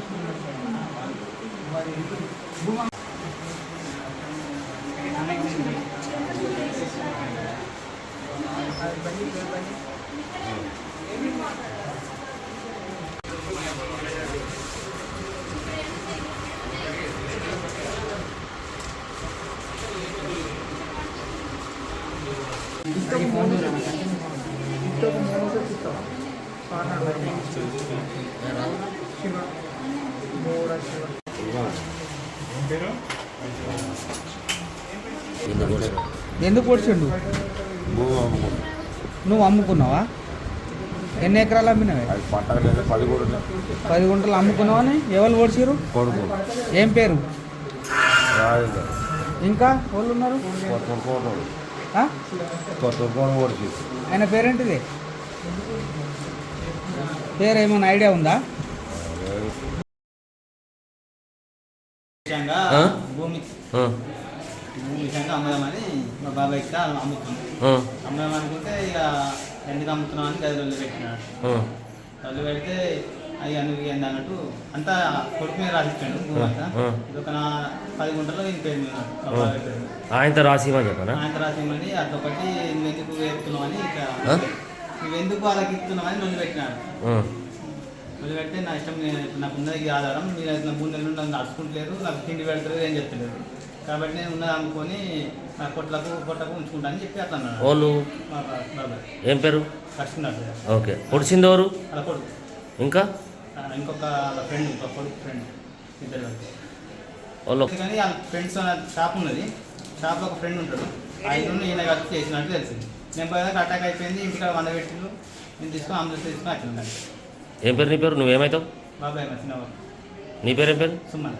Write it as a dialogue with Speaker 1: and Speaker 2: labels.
Speaker 1: ఎందుకు పొడిచిండు
Speaker 2: భూమి అమ్ముకుంటాం
Speaker 1: నువ్వు అమ్ముకున్నావా ఎన్ని అమ్మినవే?
Speaker 2: అది పంటకు లేదా పది కూడా ఉన్నాయి.
Speaker 1: పది గుంటలు అమ్ముకున్నావని ఎవరు పొడిచిరు
Speaker 2: కొడుకు.
Speaker 1: ఏం పేరు? ఇంకా వాళ్ళు ఉన్నారు? ఆయన పేరేంటిది? పేరు ఏమైనా ఐడియా ఉందా?
Speaker 3: భూమి. భూమి విషయంగా అమ్మదామని మా బాబాయ్ ఇస్తే అమ్ముతుంది అమ్మదాం అనుకుంటే ఇక ఎందుకు అమ్ముతున్నాం అని గది రోజులు పెట్టినాడు రోజులు పెడితే అవి అనుకు ఏంది అన్నట్టు అంతా కొడుకు మీద రాసిచ్చాడు భూమి అంతా. ఒక నా పది గుంటలో ఈయన పేరు మీద.
Speaker 4: ఆయనతో రాసిమని చెప్పనా?
Speaker 3: ఆయన రాసిమని అదొకటి నువ్వు ఎందుకు వేస్తున్నావు అని ఇక
Speaker 4: ఆ?
Speaker 3: నువ్వు ఎందుకు వాళ్ళకి ఇస్తున్నావు అని పెట్టినాడు
Speaker 4: ఆ,
Speaker 3: నొల్లి పెడితే నా ఇష్టం నేను నాకు ఉన్నది ఆధారం. మీరు నా మూడు నెలలు నన్ను నడుచుకుంటలేరు నాకు తిండి పెడతారు ఏం చెప్తలేరు. కాబట్టి నేను ఉన్నది అమ్ముకొని నా కొట్లకు కొట్టకు ఉంచుకుంటా అని చెప్పి అట్లా అన్నాడు.
Speaker 4: వాళ్ళు ఏం పేరు? ఓకే. పొడిచింది ఎవరు? ఇంకా?
Speaker 3: ఇంకొక ఫ్రెండ్ ఇంకొక కొడుకు ఫ్రెండ్ ఇద్దరు.
Speaker 4: వాళ్ళు
Speaker 3: కానీ వాళ్ళ ఫ్రెండ్స్ షాప్ ఉన్నది. షాప్లో ఒక ఫ్రెండ్ ఉంటాడు. ఆ ఇల్లు ఈయన కలిసి చేసినట్టు తెలిసింది. నేను పోయేదాకా అటాక్ అయిపోయింది ఇంటికాడ వంద పెట్టిండు నేను తీసుకొని అంబులెన్స్ తీసుకొని వచ్చింది
Speaker 4: ఏం పేరు నీ పేరు? నువ్వేమవుతావు నీ పేరు ఏం పేరు?
Speaker 3: సుమన్.